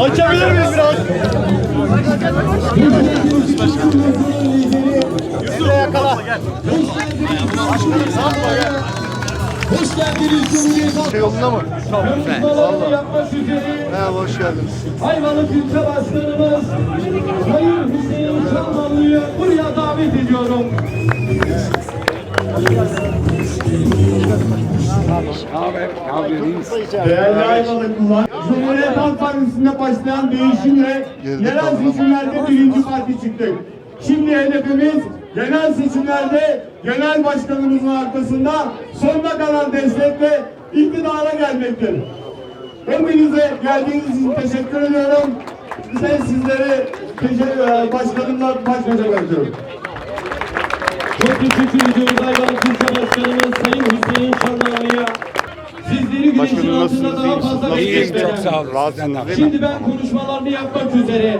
Açabilir miyiz biraz? Yüzüne yakala. Hoş geldiniz Cumhuriyet Şey yolunda mı? Konuşmalarını yapmak üzere Merhaba, hoş geldiniz. Ayvalık İlçe Başkanımız Sayın Hüseyin Şanlıoğlu'yu buraya davet ediyorum. Değerli Ayvalıklılar, Cumhuriyet Halk Partisi'nde başlayan değişimle yerel seçimlerde birinci parti çıktık. Şimdi hedefimiz genel seçimlerde genel başkanımızın arkasında sonuna kadar destekle iktidara gelmektir. Hepinize geldiğiniz için teşekkür ediyorum. Bize sizleri teşekkür, başkanımla baş başa bırakıyorum. Çok teşekkür ediyoruz Ayvalık İlçe Başkanımız Sayın Hüseyin Şanlıoğlu'ya. Sizleri güneşin altında daha fazla bekletmeden-? Çok sağ olun. Rahatsınız değil mi? Şimdi ben konuşmalarını yapmak üzere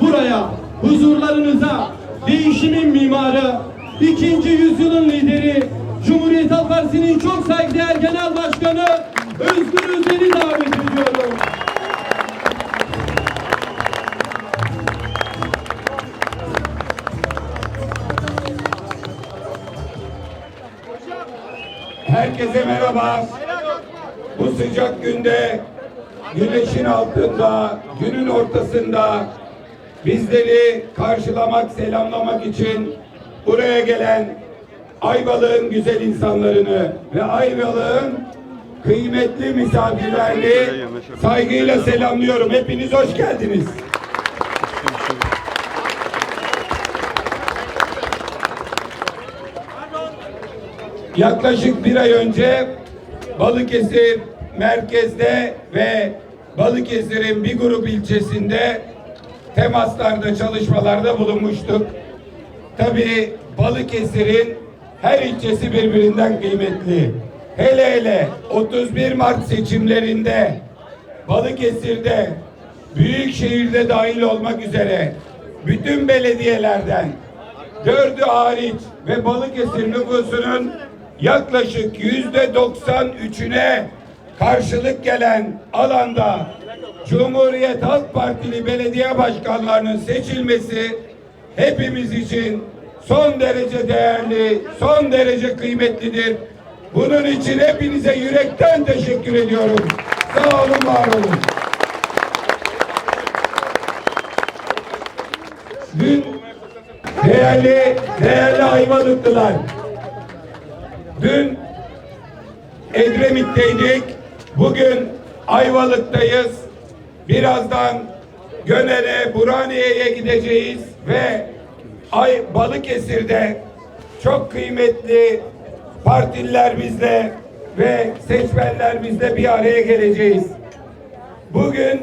buraya huzurlarınıza değişimin mimarı, ikinci yüzyılın lideri, Cumhuriyet Halk Partisi'nin çok saygıdeğer genel başkanı Özgür Özel'i davet ediyorum. Herkese merhaba. Bu sıcak günde güneşin altında, günün ortasında bizleri karşılamak, selamlamak için buraya gelen Ayvalık'ın güzel insanlarını ve Ayvalık'ın kıymetli misafirlerini saygıyla selamlıyorum. Hepiniz hoş geldiniz. Yaklaşık bir ay önce Balıkesir merkezde ve Balıkesir'in bir grup ilçesinde temaslarda, çalışmalarda bulunmuştuk. Tabii Balıkesir'in her ilçesi birbirinden kıymetli. Hele hele 31 Mart seçimlerinde Balıkesir'de büyük şehirde dahil olmak üzere bütün belediyelerden dördü hariç ve Balıkesir nüfusunun yaklaşık yüzde 93'üne karşılık gelen alanda Cumhuriyet Halk Partili belediye başkanlarının seçilmesi hepimiz için son derece değerli, son derece kıymetlidir. Bunun için hepinize yürekten teşekkür ediyorum. Sağ olun, var olun. Dün değerli, değerli Ayvalıklılar, dün Edremit'teydik, bugün Ayvalık'tayız. Birazdan Gönel'e, Burhaniye'ye gideceğiz ve Ay Balıkesir'de çok kıymetli partililer bizle ve seçmenler bizle bir araya geleceğiz. Bugün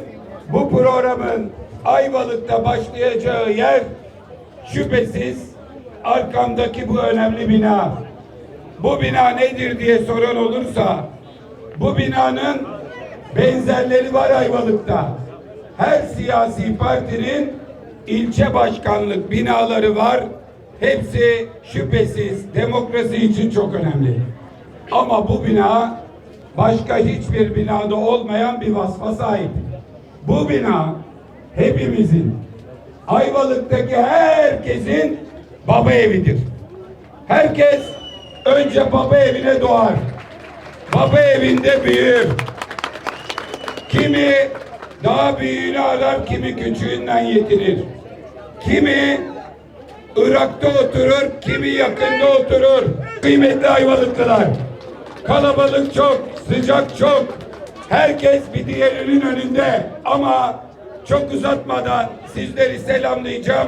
bu programın Ayvalık'ta başlayacağı yer şüphesiz arkamdaki bu önemli bina. Bu bina nedir diye soran olursa bu binanın benzerleri var Ayvalık'ta. Her siyasi partinin ilçe başkanlık binaları var. Hepsi şüphesiz demokrasi için çok önemli. Ama bu bina başka hiçbir binada olmayan bir vasfa sahip. Bu bina hepimizin, Ayvalık'taki herkesin baba evidir. Herkes önce baba evine doğar. Baba evinde büyür. Kimi daha büyüğünü arar, kimi küçüğünden yetinir. Kimi Irak'ta oturur, kimi yakında oturur. Kıymetli Ayvalıklılar, kalabalık çok, sıcak çok. Herkes bir diğerinin önünde ama çok uzatmadan sizleri selamlayacağım.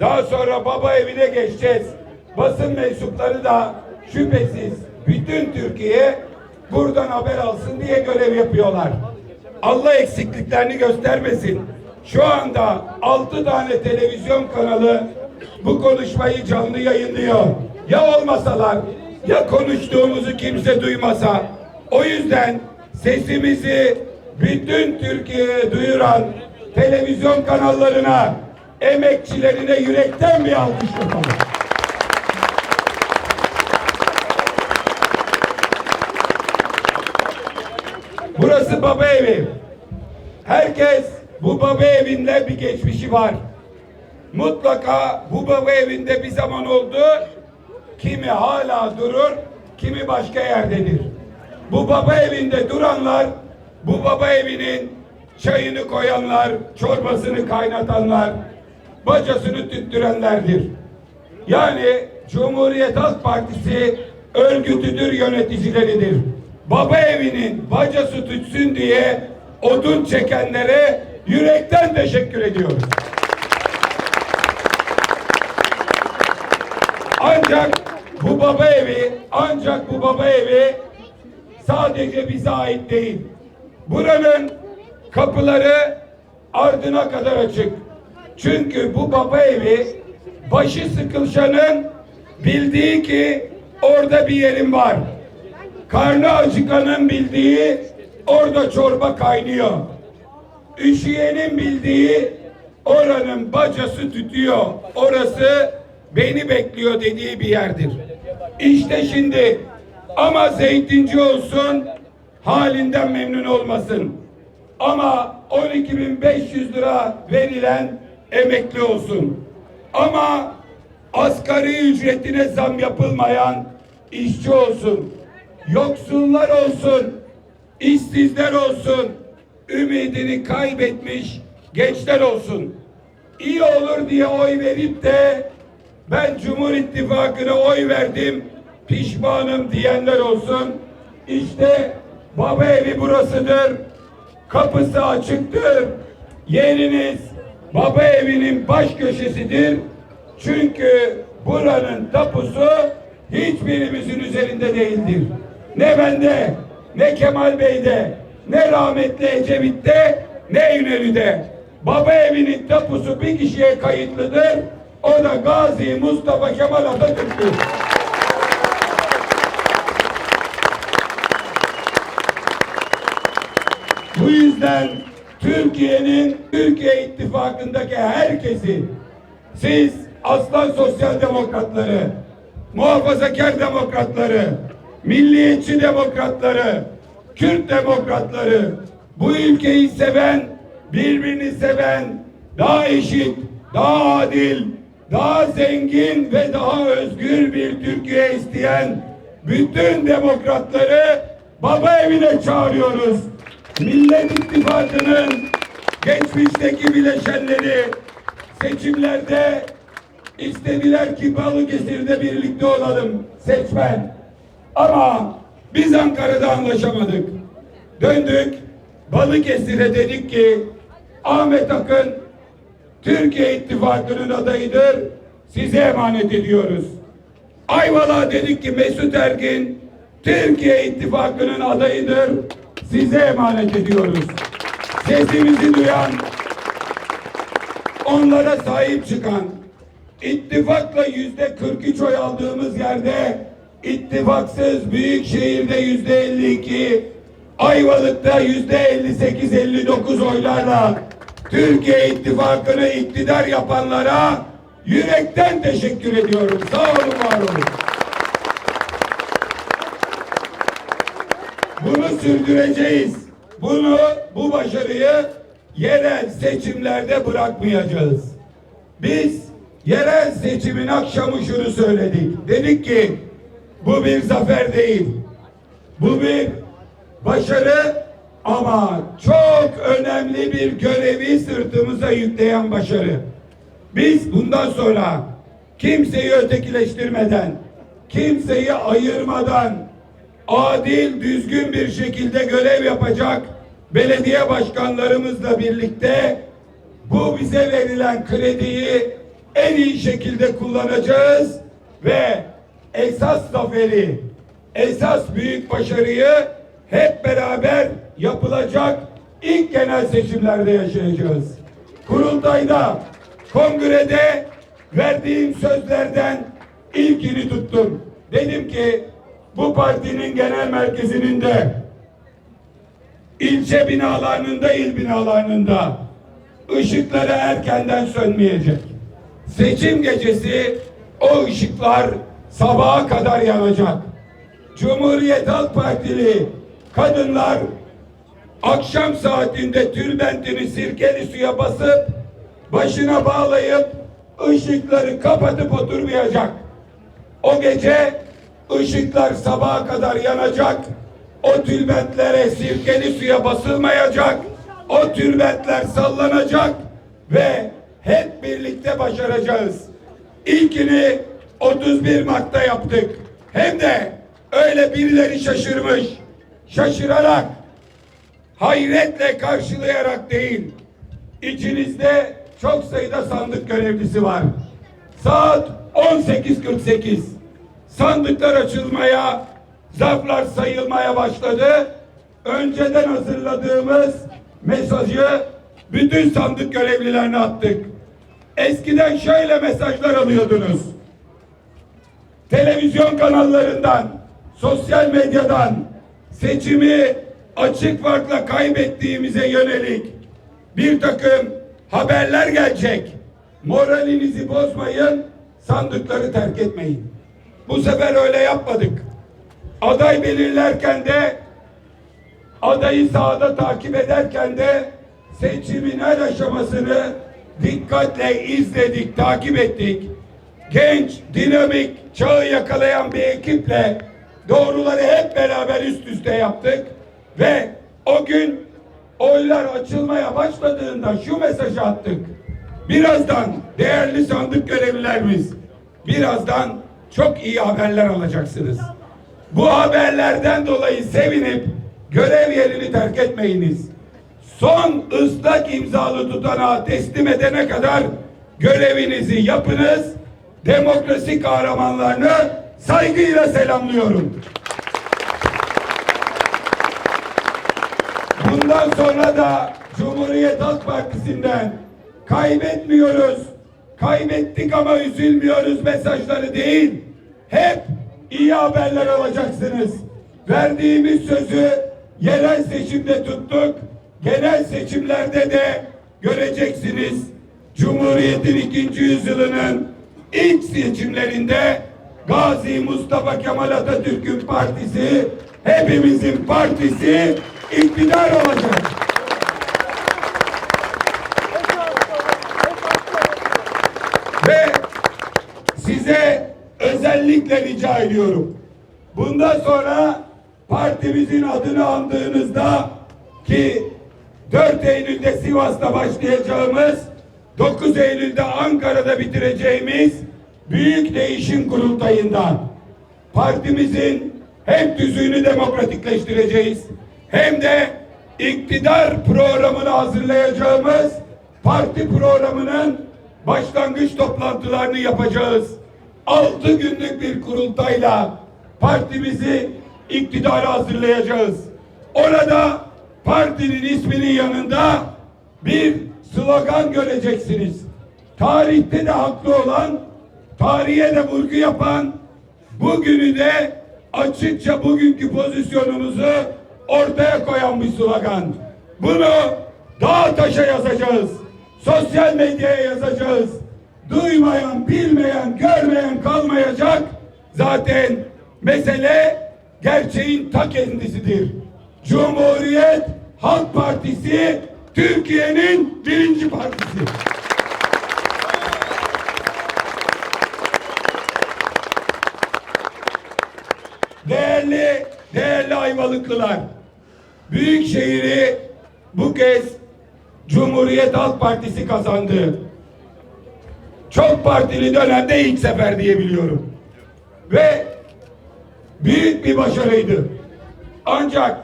Daha sonra baba evine geçeceğiz. Basın mensupları da şüphesiz bütün Türkiye buradan haber alsın diye görev yapıyorlar. Allah eksikliklerini göstermesin. Şu anda altı tane televizyon kanalı bu konuşmayı canlı yayınlıyor. Ya olmasalar ya konuştuğumuzu kimse duymasa. O yüzden sesimizi bütün Türkiye'ye duyuran televizyon kanallarına, emekçilerine yürekten bir alkış yapalım. Burası baba evi. Herkes bu baba evinde bir geçmişi var. Mutlaka bu baba evinde bir zaman oldu. Kimi hala durur, kimi başka yerdedir. Bu baba evinde duranlar, bu baba evinin çayını koyanlar, çorbasını kaynatanlar, bacasını tüttürenlerdir. Yani Cumhuriyet Halk Partisi örgütüdür, yöneticileridir. Baba evinin bacası tütsün diye odun çekenlere yürekten teşekkür ediyoruz. Ancak bu baba evi, ancak bu baba evi sadece bize ait değil. Buranın kapıları ardına kadar açık. Çünkü bu baba evi başı sıkılşanın bildiği ki orada bir yerim var. Karnı acıkanın bildiği orada çorba kaynıyor. Üşüyenin bildiği oranın bacası tütüyor. Orası beni bekliyor dediği bir yerdir. İşte şimdi ama zeytinci olsun halinden memnun olmasın. Ama 12.500 lira verilen emekli olsun. Ama asgari ücretine zam yapılmayan işçi olsun. Yoksullar olsun. işsizler olsun. Ümidini kaybetmiş gençler olsun. İyi olur diye oy verip de ben Cumhur İttifakı'na oy verdim pişmanım diyenler olsun. İşte baba evi burasıdır. Kapısı açıktır. Yeriniz baba evinin baş köşesidir. Çünkü buranın tapusu hiçbirimizin üzerinde değildir. Ne bende, ne Kemal Bey'de, ne rahmetli Ecevit'te, ne İnönü'de. Baba evinin tapusu bir kişiye kayıtlıdır. O da Gazi Mustafa Kemal Atatürk'tür. Bu yüzden Türkiye'nin Türkiye İttifakı'ndaki herkesi siz aslan sosyal demokratları, muhafazakar demokratları, milliyetçi demokratları, Kürt demokratları, bu ülkeyi seven, birbirini seven, daha eşit, daha adil, daha zengin ve daha özgür bir Türkiye isteyen bütün demokratları baba evine çağırıyoruz. Millet İttifakı'nın geçmişteki bileşenleri seçimlerde istediler ki Balıkesir'de birlikte olalım seçmen. Ama biz Ankara'da anlaşamadık. Döndük Balıkesir'e dedik ki Ahmet Akın Türkiye İttifakı'nın adayıdır. Size emanet ediyoruz. Ayvalık'a dedik ki Mesut Ergin Türkiye İttifakı'nın adayıdır. Size emanet ediyoruz. Sesimizi duyan, onlara sahip çıkan, ittifakla yüzde 43 oy aldığımız yerde ittifaksız büyük şehirde yüzde 52, Ayvalık'ta yüzde 58-59 oylarla Türkiye İttifakı'nı iktidar yapanlara yürekten teşekkür ediyorum. Sağ olun, var olun. Bunu sürdüreceğiz. Bunu, bu başarıyı yerel seçimlerde bırakmayacağız. Biz yerel seçimin akşamı şunu söyledik. Dedik ki bu bir zafer değil. Bu bir başarı ama çok önemli bir görevi sırtımıza yükleyen başarı. Biz bundan sonra kimseyi ötekileştirmeden, kimseyi ayırmadan adil, düzgün bir şekilde görev yapacak belediye başkanlarımızla birlikte bu bize verilen krediyi en iyi şekilde kullanacağız ve esas zaferi, esas büyük başarıyı hep beraber yapılacak ilk genel seçimlerde yaşayacağız. Kurultayda, kongrede verdiğim sözlerden ilkini tuttum. Dedim ki bu partinin genel merkezinin de ilçe binalarında, il binalarında ışıkları erkenden sönmeyecek. Seçim gecesi o ışıklar sabaha kadar yanacak. Cumhuriyet Halk Partili kadınlar akşam saatinde tülbentini sirkeli suya basıp başına bağlayıp ışıkları kapatıp oturmayacak. O gece ışıklar sabaha kadar yanacak. O tülbentlere sirkeli suya basılmayacak. O tülbentler sallanacak ve hep birlikte başaracağız. İlkini 31 Mart'ta yaptık. Hem de öyle birileri şaşırmış. Şaşırarak, hayretle karşılayarak değil. İçinizde çok sayıda sandık görevlisi var. Saat 18.48. Sandıklar açılmaya, zarflar sayılmaya başladı. Önceden hazırladığımız mesajı bütün sandık görevlilerine attık. Eskiden şöyle mesajlar alıyordunuz. Televizyon kanallarından, sosyal medyadan seçimi açık farkla kaybettiğimize yönelik bir takım haberler gelecek. Moralinizi bozmayın, sandıkları terk etmeyin. Bu sefer öyle yapmadık. Aday belirlerken de adayı sahada takip ederken de seçimin her aşamasını dikkatle izledik, takip ettik. Genç, dinamik, çağı yakalayan bir ekiple doğruları hep beraber üst üste yaptık ve o gün oylar açılmaya başladığında şu mesajı attık. Birazdan değerli sandık görevlilerimiz, birazdan çok iyi haberler alacaksınız. Bu haberlerden dolayı sevinip görev yerini terk etmeyiniz. Son ıslak imzalı tutanağı teslim edene kadar görevinizi yapınız. Demokrasi kahramanlarını saygıyla selamlıyorum. Bundan sonra da Cumhuriyet Halk Partisi'nden kaybetmiyoruz, kaybettik ama üzülmüyoruz mesajları değil. Hep iyi haberler alacaksınız. Verdiğimiz sözü yerel seçimde tuttuk. Genel seçimlerde de göreceksiniz. Cumhuriyet'in ikinci yüzyılının ilk seçimlerinde Gazi Mustafa Kemal Atatürk'ün partisi, hepimizin partisi iktidar olacak. Ve size özellikle rica ediyorum. Bundan sonra partimizin adını andığınızda ki 4 Eylül'de Sivas'ta başlayacağımız 9 Eylül'de Ankara'da bitireceğimiz büyük değişim kurultayından partimizin hem tüzüğünü demokratikleştireceğiz hem de iktidar programını hazırlayacağımız parti programının başlangıç toplantılarını yapacağız. Altı günlük bir kurultayla partimizi iktidara hazırlayacağız. Orada partinin isminin yanında bir slogan göreceksiniz. Tarihte de haklı olan, tarihe de vurgu yapan, bugünü de açıkça bugünkü pozisyonumuzu ortaya koyan bir slogan. Bunu dağ taşa yazacağız. Sosyal medyaya yazacağız. Duymayan, bilmeyen, görmeyen kalmayacak. Zaten mesele gerçeğin ta kendisidir. Cumhuriyet Halk Partisi Türkiye'nin birinci partisi. Değerli, değerli Ayvalıklılar, Büyükşehir'i bu kez Cumhuriyet Halk Partisi kazandı. Çok partili dönemde ilk sefer diyebiliyorum. Ve büyük bir başarıydı. Ancak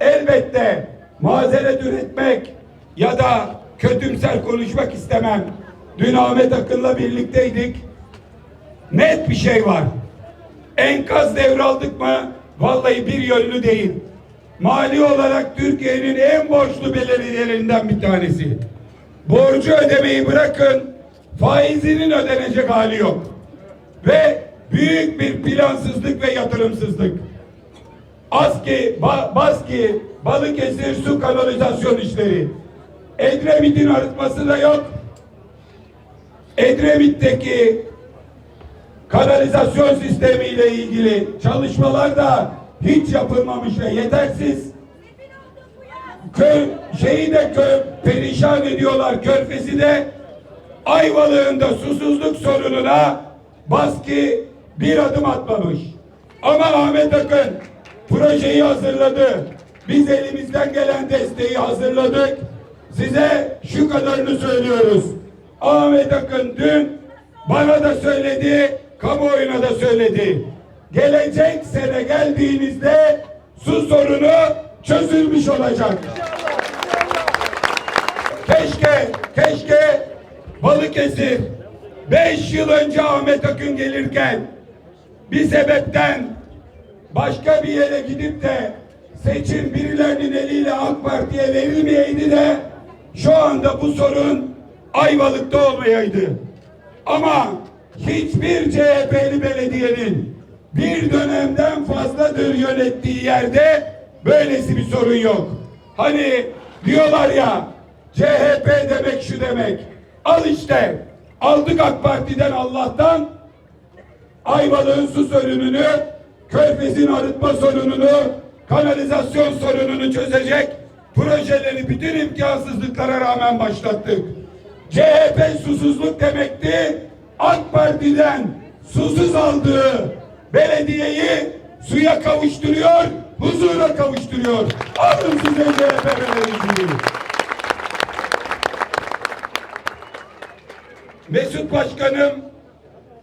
elbette mazeret üretmek ya da kötümser konuşmak istemem. Dün Ahmet Akın'la birlikteydik. Net bir şey var. Enkaz devraldık mı? Vallahi bir yönlü değil. Mali olarak Türkiye'nin en borçlu belediyelerinden bir tanesi. Borcu ödemeyi bırakın, faizinin ödenecek hali yok. Ve büyük bir plansızlık ve yatırımsızlık. ASKİ, ba, BASKİ, Balıkesir su kanalizasyon işleri. Edremit'in arıtması da yok. Edremit'teki kanalizasyon sistemi ile ilgili çalışmalar da hiç yapılmamış ve yetersiz. köy, şeyi de köy, perişan ediyorlar. Körfezi de Ayvalık'ın susuzluk sorununa baskı bir adım atmamış. Ama Ahmet Akın projeyi hazırladı. Biz elimizden gelen desteği hazırladık. Size şu kadarını söylüyoruz. Ahmet Akın dün bana da söyledi, kamuoyuna da söyledi. Gelecek sene geldiğinizde su sorunu çözülmüş olacak. Keşke, keşke Balıkesir 5 yıl önce Ahmet Akın gelirken bir sebepten başka bir yere gidip de seçim birilerinin eliyle AK Parti'ye verilmeyeydi de şu anda bu sorun Ayvalık'ta olmayaydı. Ama hiçbir CHP'li belediyenin bir dönemden fazladır yönettiği yerde böylesi bir sorun yok. Hani diyorlar ya CHP demek şu demek. Al işte aldık AK Parti'den Allah'tan Ayvalık'ın su sorununu, Körfez'in arıtma sorununu, kanalizasyon sorununu çözecek projeleri bütün imkansızlıklara rağmen başlattık. CHP susuzluk demekti. AK Parti'den susuz aldığı belediyeyi suya kavuşturuyor, huzura kavuşturuyor. Alın size CHP belediyeciyi. Mesut Başkanım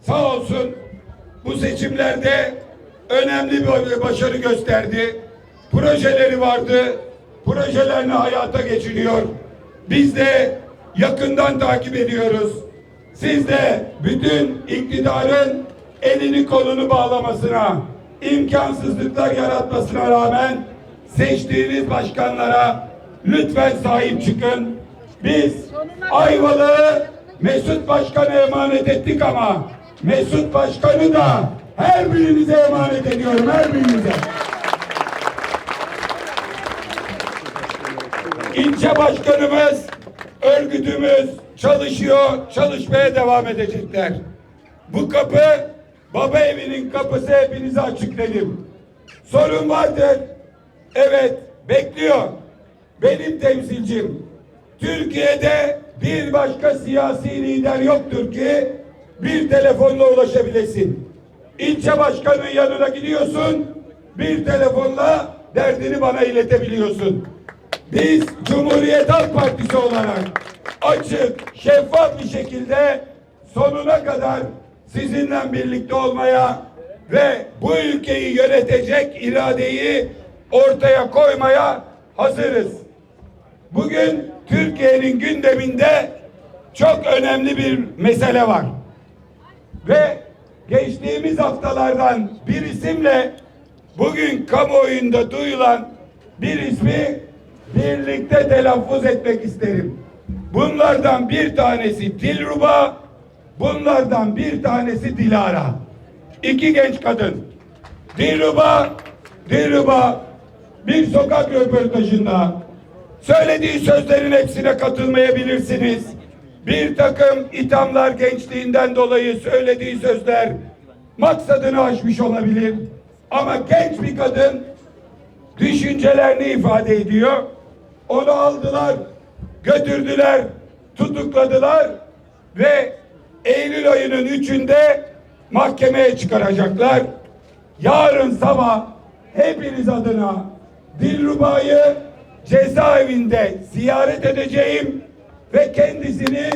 sağ olsun bu seçimlerde önemli bir başarı gösterdi. Projeleri vardı. Projelerini hayata geçiriyor. Biz de yakından takip ediyoruz. Siz de bütün iktidarın elini kolunu bağlamasına, imkansızlıklar yaratmasına rağmen seçtiğiniz başkanlara lütfen sahip çıkın. Biz Ayvalık'ı Mesut Başkan'a emanet ettik ama Mesut Başkan'ı da her birinize emanet ediyorum, her birinize. İlçe başkanımız, örgütümüz çalışıyor, çalışmaya devam edecekler. Bu kapı baba evinin kapısı hepinize açık dedim. Sorun vardır. Evet, bekliyor. Benim temsilcim. Türkiye'de bir başka siyasi lider yoktur ki bir telefonla ulaşabilesin. İlçe başkanının yanına gidiyorsun, bir telefonla derdini bana iletebiliyorsun. Biz Cumhuriyet Halk Partisi olarak açık, şeffaf bir şekilde sonuna kadar sizinle birlikte olmaya ve bu ülkeyi yönetecek iradeyi ortaya koymaya hazırız. Bugün Türkiye'nin gündeminde çok önemli bir mesele var. Ve geçtiğimiz haftalardan bir isimle bugün kamuoyunda duyulan bir ismi birlikte telaffuz etmek isterim. Bunlardan bir tanesi Dilruba, bunlardan bir tanesi Dilara. İki genç kadın. Dilruba, Dilruba bir sokak röportajında söylediği sözlerin hepsine katılmayabilirsiniz. Bir takım ithamlar gençliğinden dolayı söylediği sözler maksadını aşmış olabilir. Ama genç bir kadın düşüncelerini ifade ediyor. Onu aldılar, götürdüler, tutukladılar ve Eylül ayının üçünde mahkemeye çıkaracaklar. Yarın sabah hepiniz adına Dilruba'yı cezaevinde ziyaret edeceğim ve kendisini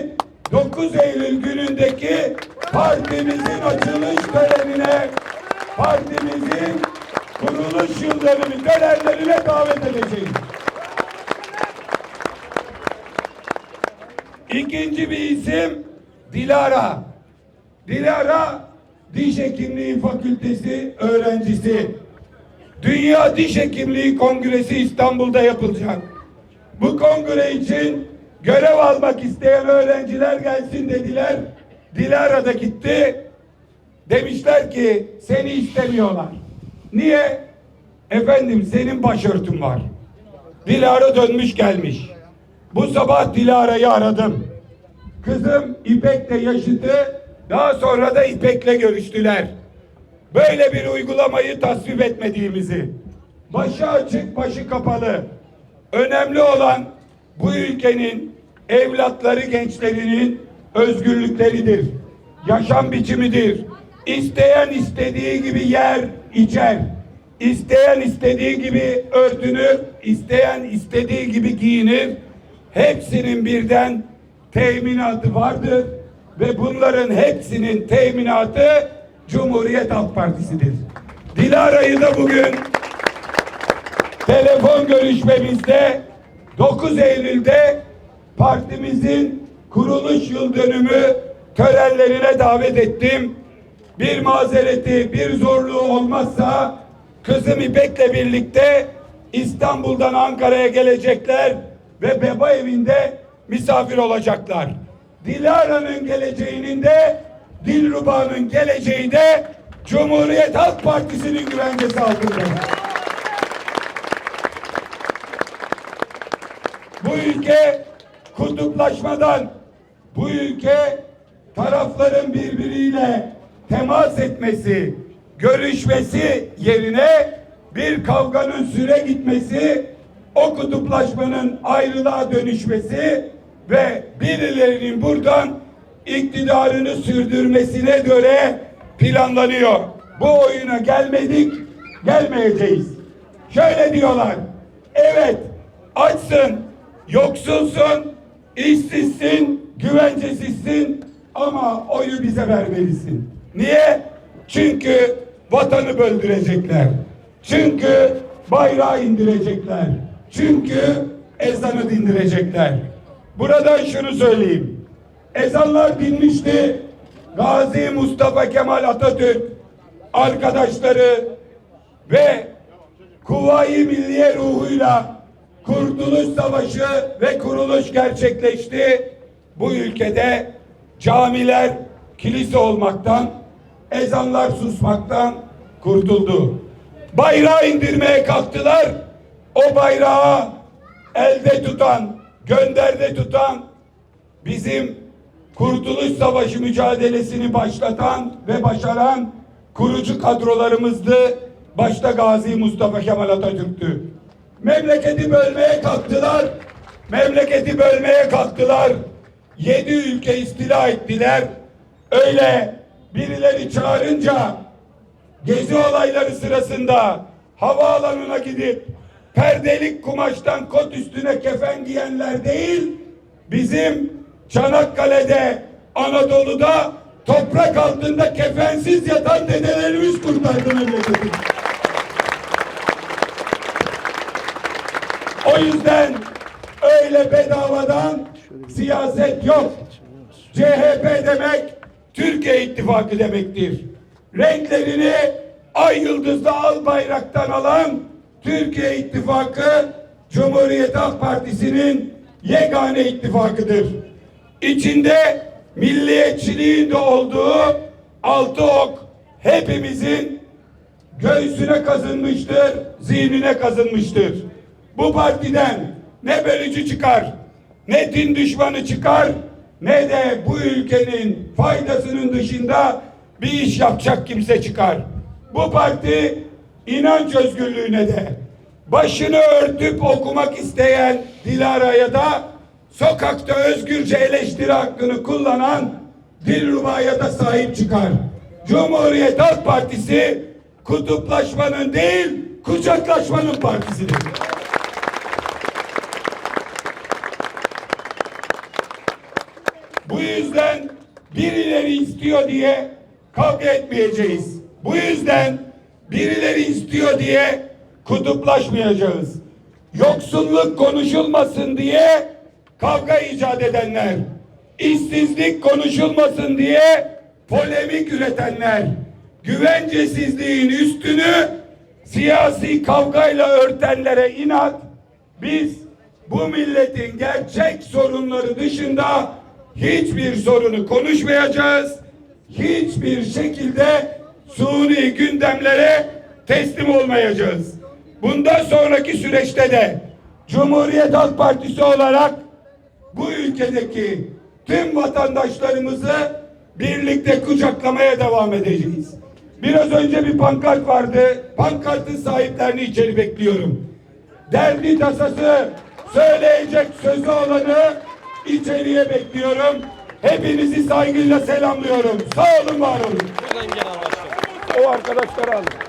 9 Eylül günündeki partimizin açılış törenine partimizin kuruluş yıldönümü törenlerine davet edeceğim. İkinci bir isim Dilara. Dilara Diş Hekimliği Fakültesi öğrencisi. Dünya Diş Hekimliği Kongresi İstanbul'da yapılacak. Bu kongre için görev almak isteyen öğrenciler gelsin dediler. Dilara da gitti. Demişler ki seni istemiyorlar. Niye? Efendim senin başörtün var. Dilara dönmüş gelmiş. Bu sabah Dilara'yı aradım. Kızım İpek'le yaşıtı daha sonra da İpek'le görüştüler. Böyle bir uygulamayı tasvip etmediğimizi, başı açık başı kapalı, Önemli olan bu ülkenin evlatları gençlerinin özgürlükleridir. Yaşam biçimidir. İsteyen istediği gibi yer, içer. İsteyen istediği gibi örtünür, isteyen istediği gibi giyinir. Hepsinin birden teminatı vardır ve bunların hepsinin teminatı Cumhuriyet Halk Partisi'dir. Dilara'yı da bugün telefon görüşmemizde 9 Eylül'de partimizin kuruluş yıl dönümü törenlerine davet ettim. Bir mazereti, bir zorluğu olmazsa kızım İpek'le birlikte İstanbul'dan Ankara'ya gelecekler ve beba evinde misafir olacaklar. Dilara'nın geleceğinin de Dilruba'nın geleceği de Cumhuriyet Halk Partisi'nin güvencesi altında. Bu ülke kutuplaşmadan, bu ülke tarafların birbiriyle temas etmesi, görüşmesi yerine bir kavganın süre gitmesi, o kutuplaşmanın ayrılığa dönüşmesi ve birilerinin buradan iktidarını sürdürmesine göre planlanıyor. Bu oyuna gelmedik, gelmeyeceğiz. Şöyle diyorlar. Evet, açsın, yoksulsun, işsizsin, güvencesizsin ama oyu bize vermelisin. Niye? Çünkü vatanı böldürecekler. Çünkü bayrağı indirecekler. Çünkü ezanı dindirecekler. Buradan şunu söyleyeyim. Ezanlar dinmişti. Gazi Mustafa Kemal Atatürk arkadaşları ve Kuvayi Milliye ruhuyla Kurtuluş Savaşı ve kuruluş gerçekleşti. Bu ülkede camiler kilise olmaktan, ezanlar susmaktan kurtuldu. Bayrağı indirmeye kalktılar. O bayrağı elde tutan, gönderde tutan bizim Kurtuluş Savaşı mücadelesini başlatan ve başaran kurucu kadrolarımızdı. Başta Gazi Mustafa Kemal Atatürk'tü. Memleketi bölmeye kalktılar. Memleketi bölmeye kalktılar. Yedi ülke istila ettiler. Öyle birileri çağırınca gezi olayları sırasında havaalanına gidip perdelik kumaştan kot üstüne kefen giyenler değil, bizim Çanakkale'de, Anadolu'da toprak altında kefensiz yatan dedelerimiz kurtardı memleketi. O yüzden öyle bedavadan siyaset yok. CHP demek Türkiye İttifakı demektir. Renklerini ay yıldızlı al bayraktan alan Türkiye İttifakı Cumhuriyet Halk Partisi'nin yegane ittifakıdır. İçinde milliyetçiliğin de olduğu altı ok hepimizin göğsüne kazınmıştır, zihnine kazınmıştır. Bu partiden ne bölücü çıkar, ne din düşmanı çıkar, ne de bu ülkenin faydasının dışında bir iş yapacak kimse çıkar. Bu parti inanç özgürlüğüne de başını örtüp okumak isteyen Dilara'ya da sokakta özgürce eleştiri hakkını kullanan Dilruba'ya da sahip çıkar. Cumhuriyet Halk Partisi kutuplaşmanın değil kucaklaşmanın partisidir. Bu yüzden birileri istiyor diye kavga etmeyeceğiz. Bu yüzden birileri istiyor diye kutuplaşmayacağız. Yoksulluk konuşulmasın diye kavga icat edenler, işsizlik konuşulmasın diye polemik üretenler, güvencesizliğin üstünü siyasi kavgayla örtenlere inat, biz bu milletin gerçek sorunları dışında hiçbir sorunu konuşmayacağız. Hiçbir şekilde suni gündemlere teslim olmayacağız. Bundan sonraki süreçte de Cumhuriyet Halk Partisi olarak bu ülkedeki tüm vatandaşlarımızı birlikte kucaklamaya devam edeceğiz. Biraz önce bir pankart vardı. Pankartın sahiplerini içeri bekliyorum. derdi tasası söyleyecek sözü olanı içeriye bekliyorum. Hepinizi saygıyla selamlıyorum. Sağ olun, var olun. O arkadaşları alın.